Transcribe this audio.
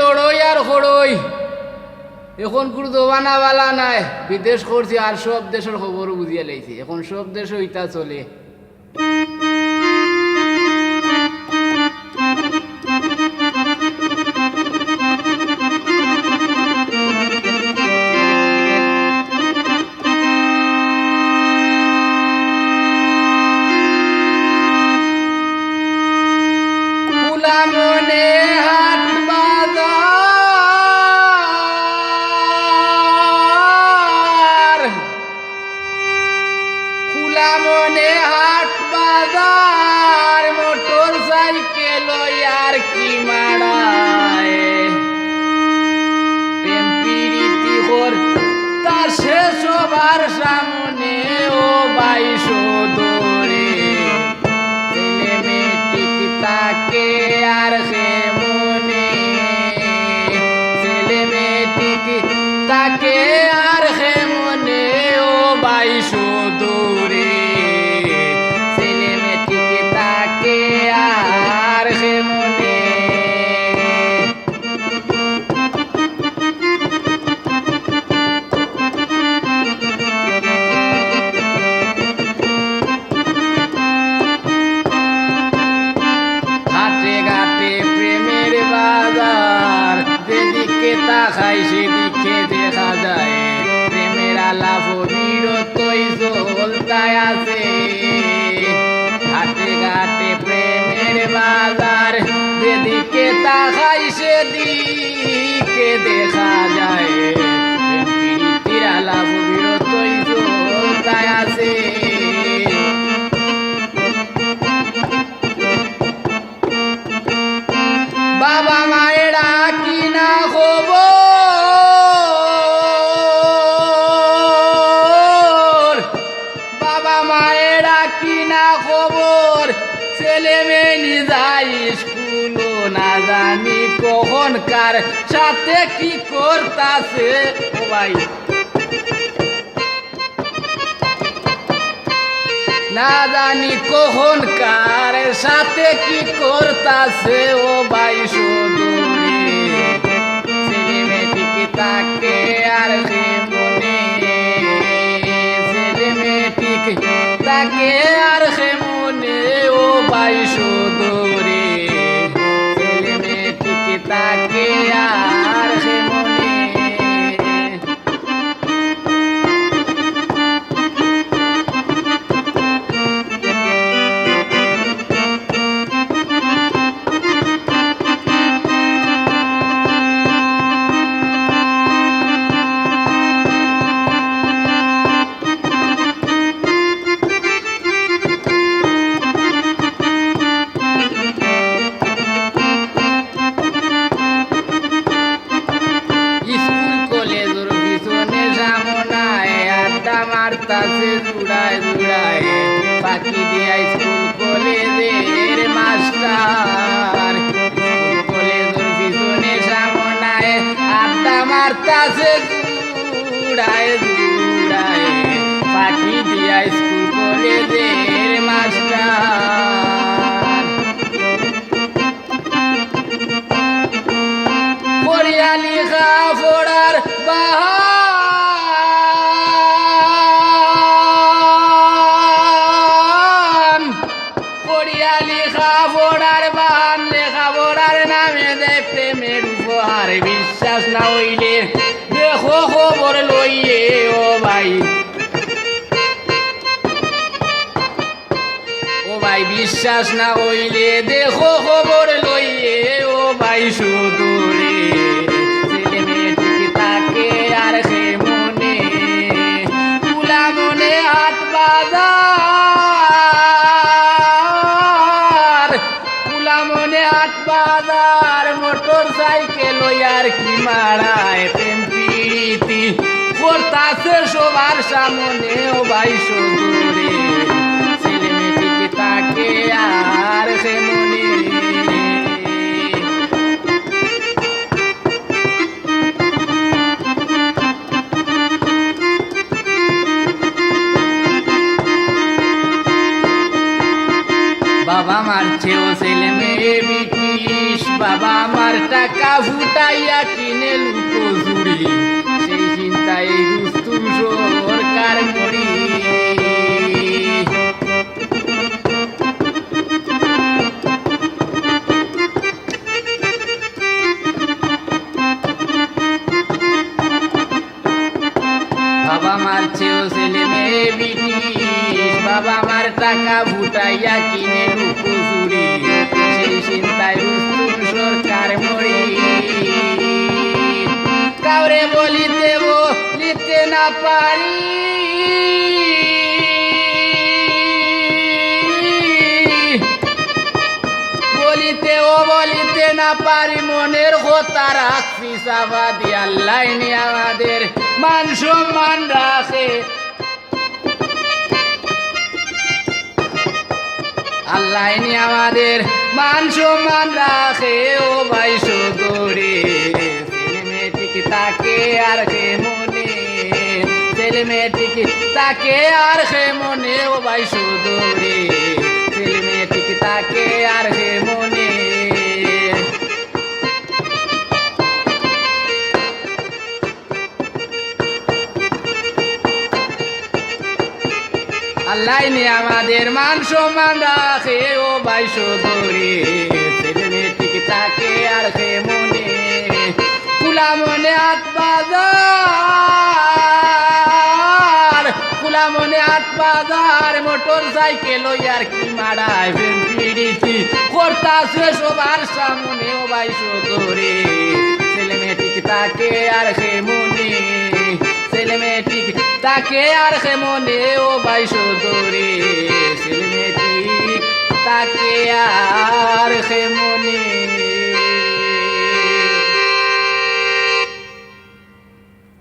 লড়ই আর হড়ই। এখন কোনো দোবানাওয়ালা নাই, বিদেশ করছি আর সব দেশের খবরও বুঝিয়ে লাইছি। এখন সব দেশও ইটা চলে। মনে মনে হাট বাজার মোটর সাইকেল আর কি মারায়। তার সবার সামনে ও বাইশ তাকাই সেদিকে দেখা যায়। আলাপ বিরতই চলতায় আছে। বাবা মায়েরা কি না খবর? বাবা মায়েরা কি না খবর? ছেলে মেয়ে যাই স্কুল না জানি কখন কার সাথে কি করতাছে। ও ভাই। না জানি কখন কার সাথে কি করতাছে। ও ভাই ছেলে তাকে আর হে মনে। ছেলে মেয়েটিকে তাকে মারতাছে জুড়ায় জুড়ায় ফাঁকি দিয়া স্কুল কলেজের মাস্টার। স্কুল কলেজের পিছনে সামনায় আড্ডা মারতাছে, জুড়ায় জুড়ায় ফাঁকি দিয়া স্কুল কলেজের মাস্টার। পরিয়ালি বিশ্বাস না হইলে দেখো খবর লইয়ে ও ভাই। ও ভাই, বিশ্বাস না হইলে দেখো খবর লইয়ে ও ভাই সুদূরে ছেলে আর সে মনে। তুলা মনে হাট বাজার আর কি মারায় প্রেম প্রীতি? করতাছে সবার সামনে, ও ভাই তাকে আর সে বাবা মারছে ও ছেলে মেয়ে বাবা আমার টাকা ফুটাইয়া কিনে লুকো জুড়ি সেই চিন্তায় রুস্তুম সরকার মরি বাবা মারছেও ছেলে মেয়ে ব্রিটিশ। বাবা মার টাকা ফুটাইয়া কিনে লুকো পারি। বলিতে ও বলিতে না পারি, মনের কথা রাখছি সাবাদি আল্লাহ আমাদের মান সম্মান রাখে। আল্লাহ আমাদের মান সম্মান রাখে, ও ভাই সদরে তাকে আর কে মনে ছেলে মেয়েটিকে তাকে আর কে মনে, ও ভাই সদরে ছেলে মেয়েটিকে তাকে আর কে মনে। আল্লাহ নে আমাদের মান সম্মান রাখে, ও ভাই সদরে ছেলে মেয়েটিকে তাকে আর কে মনে। কুলা মনে হাত বাজার, মোটর সাইকেল আর কি মারায় পিড়িতি করতাছে সবার সামনে ও ভাই সদরে ছেলে মেয়েটিকে তাকে আর কে মনে। ছেলে মেয়েটিক তাকে আর সে মনে ও ভাই সদরে ছেলে মেয়েটিক তাকে আর সে মনে।